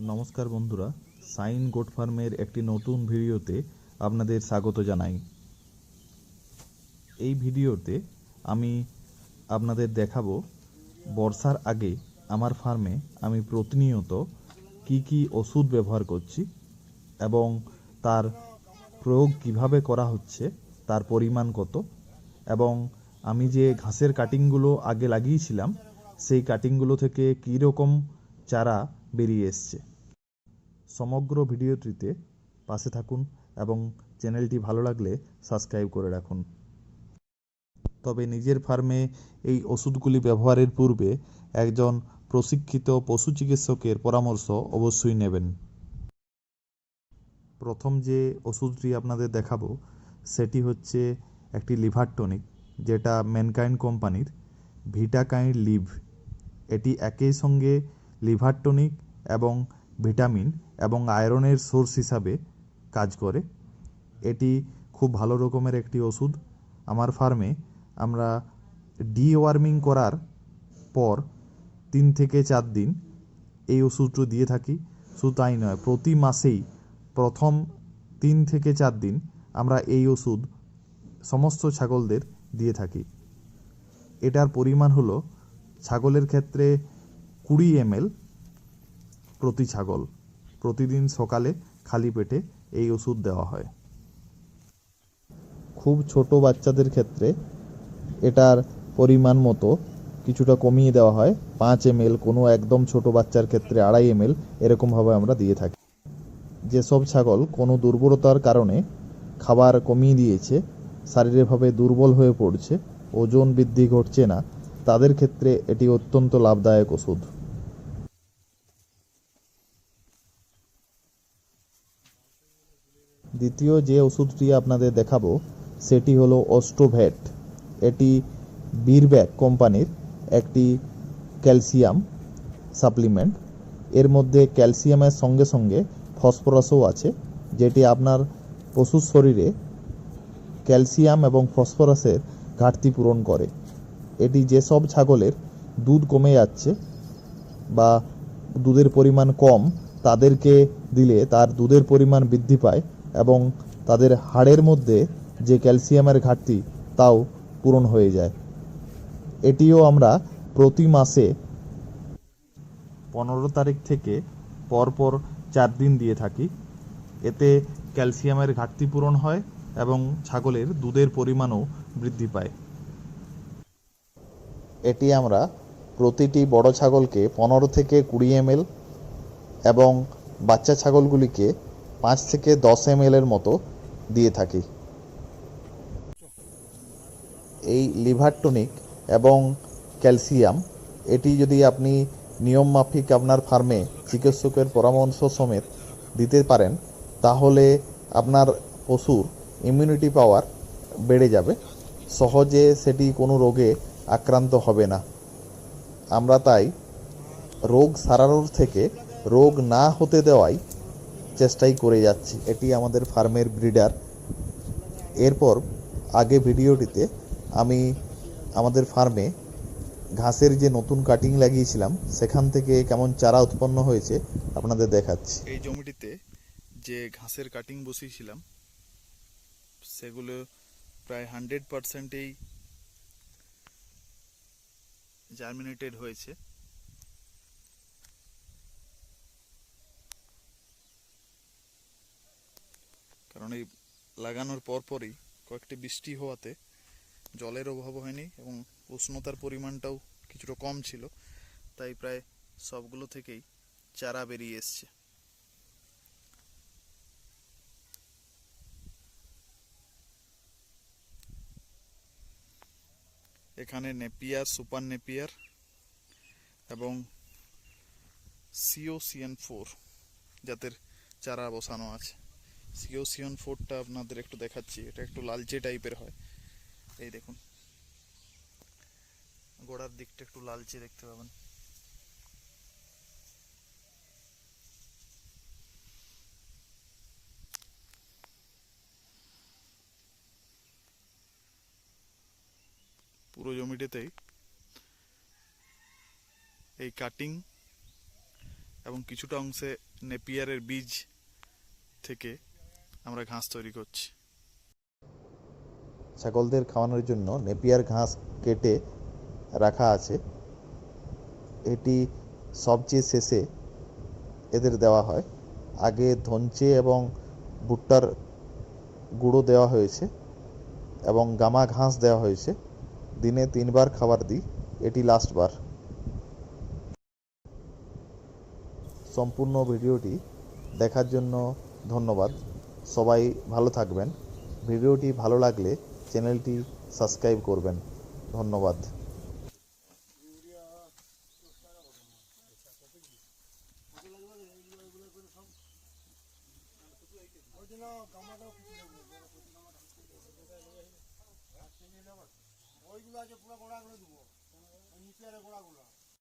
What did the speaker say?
নমস্কার বন্ধুরা, sign goat ফার্মের একটি নতুন ভিডিওতে আপনাদের স্বাগত জানাই। এই ভিডিওতে আমি আপনাদের দেখাবো, বর্ষার আগে আমার ফার্মে আমি প্রতিনিয়ত কি কি ওষুধ ব্যবহার করছি এবং তার প্রয়োগ কীভাবে করা হচ্ছে, তার পরিমাণ কত এবং আমি যে ঘাসের কাটিংগুলো আগে লাগিয়েছিলাম, সেই কাটিংগুলো থেকে কী রকম চারা বেরিয়ে এসছে। সমগ্র ভিডিওটিতে পাশে থাকুন এবং চ্যানেলটি ভালো লাগলে সাবস্ক্রাইব করে রাখুন। তবে নিজের ফার্মে এই ওষুধগুলি ব্যবহারের পূর্বে একজন প্রশিক্ষিত পশু চিকিৎসকের পরামর্শ অবশ্যই নেবেন। প্রথম যে ওষুধটি আপনাদের দেখাবো, সেটি হচ্ছে একটি লিভার টনিক, যেটা ম্যানকাইন্ড কোম্পানির ভিটাকাইন্ড লিভ। এটি একই সঙ্গে লিভার টনিক এবং ভিটামিন এবং আয়রনের সোর্স হিসাবে কাজ করে। এটি খুব ভালো রকমের একটি ওষুধ। আমার ফার্মে আমরা ডিওয়ার্মিং করার পর তিন থেকে চার দিন এই ওষুধটি দিয়ে থাকি। শুধু তাই নয়, প্রতি মাসেই প্রথম তিন থেকে চার দিন আমরা এই ওষুধ সমস্ত ছাগলদের দিয়ে থাকি। এটার পরিমাণ হলো ছাগলের ক্ষেত্রে কুড়ি এমএল প্রতি ছাগল। প্রতিদিন সকালে খালি পেটে এই ওষুধ দেওয়া হয়। খুব ছোট বাচ্চাদের ক্ষেত্রে এটার পরিমাণ মতো কিছুটা কমিয়ে দেওয়া হয়। পাঁচ এমএল, কোনো একদম ছোট বাচ্চার ক্ষেত্রে আড়াই এমএল এরকমভাবে আমরা দিয়ে থাকি। যেসব ছাগল কোনো দুর্বলতার কারণে খাবার কমিয়ে দিয়েছে, শারীরিকভাবে দুর্বল হয়ে পড়ছে, ওজন বৃদ্ধি ঘটছে না, তাদের ক্ষেত্রে এটি অত্যন্ত লাভদায়ক ওষুধ। দ্বিতীয় যে ওষুধটি আপনাদের দেখাবো, সেটি হলো অস্ট্রোভেট। এটি বীরব্যাক কোম্পানির একটি ক্যালসিয়াম সাপ্লিমেন্ট। এর মধ্যে ক্যালসিয়ামের সঙ্গে সঙ্গে ফসফরাসও আছে, যেটি আপনার পশুর শরীরে ক্যালসিয়াম এবং ফসফরাসের ঘাটতি পূরণ করে। এটি যেসব ছাগলের দুধ কমে যাচ্ছে বা দুধের পরিমাণ কম, তাদেরকে দিলে তার দুধের পরিমাণ বৃদ্ধি পায় এবং তাদের হাড়ের মধ্যে যে ক্যালসিয়ামের ঘাটতি, তাও পূরণ হয়ে যায়। এটিও আমরা প্রতি মাসে পনেরো তারিখ থেকে পরপর চার দিন দিয়ে থাকি। এতে ক্যালসিয়ামের ঘাটতি পূরণ হয় এবং ছাগলের দুধের পরিমাণও বৃদ্ধি পায়। এটি আমরা প্রতিটি বড় ছাগলকে পনেরো থেকে কুড়ি এমএল এবং বাচ্চা ছাগলগুলিকে পাঁচ থেকে দশ এমএল এর মতো দিয়ে থাকি। এই লিভার টনিক এবং ক্যালসিয়াম, এটি যদি আপনি নিয়ম মাফিক আপনার ফার্মে চিকিৎসকের পরামর্শ সমেত দিতে পারেন, তাহলে আপনার পশুর ইমিউনিটি পাওয়ার বেড়ে যাবে। সহজে সেটি কোনো রোগে আক্রান্ত হবে না। আমরা তাই রোগ সারানোর থেকে রোগ না হতে দেওয়াই চেষ্টাই করে যাচ্ছি। এটি আমাদের ফার্মের ব্রিডার এরপর আগে ভিডিওটিতে আমি আমাদের ফার্মে ঘাসের যে নতুন কাটিং লাগিয়েছিলাম, সেখান থেকে কেমন চারা উৎপন্ন হয়েছে আপনাদের দেখাচ্ছি। এই জমিটিতে যে ঘাসের কাটিং বসিয়েছিলাম, সেগুলো প্রায় হান্ড্রেড পারসেন্টেই জার্মিনেটেড হয়েছে কারণ এই লাগানোর পরপরই কয়েকটি বৃষ্টি হওয়াতে জলের অভাব হয়নি এবং উষ্ণতার পরিমাণটাও কিছুটা কম ছিল। তাই প্রায় সবগুলো থেকেই চারা বেরিয়ে এসছে। এখানে নেপিয়ার, সুপার নেপিয়ার এবং সিওসিয়ান ফোর জাতের চারা বসানো আছে। সিওসিয়ান ফোরটা আপনাদের একটু দেখাচ্ছি। এটা একটু লালচে টাইপের হয়। এই দেখুন। গোড়ার দিকটা একটু লালচে দেখতে পাবেন। পুরো জমিটাতেই এই কাটিং এবং কিছুটা অংশে নেপিয়ারের বীজ থেকে আমরা ঘাস তৈরি করছি। ছাগলদের খাওয়ানোর জন্য নেপিয়ার ঘাস কেটে রাখা আছে। এটি সবচেয়ে শেষে এদের দেওয়া হয়। আগে ধঞ্চে এবং ভুট্টার গুঁড়ো দেওয়া হয়েছে এবং গামা ঘাস দেওয়া হয়েছে। দিনে তিনবার খাবার দিই, এটি লাস্টবার। সম্পূর্ণ ভিডিওটি দেখার জন্য ধন্যবাদ। সবাই ভালো থাকবেন। ভিডিওটি ভালো লাগলে চ্যানেলটি সাবস্ক্রাইব করবেন। ধন্যবাদ। ওইগুলো আছে পুরো গোড়াগুলো দেবো। নিচে গোড়াগুলো।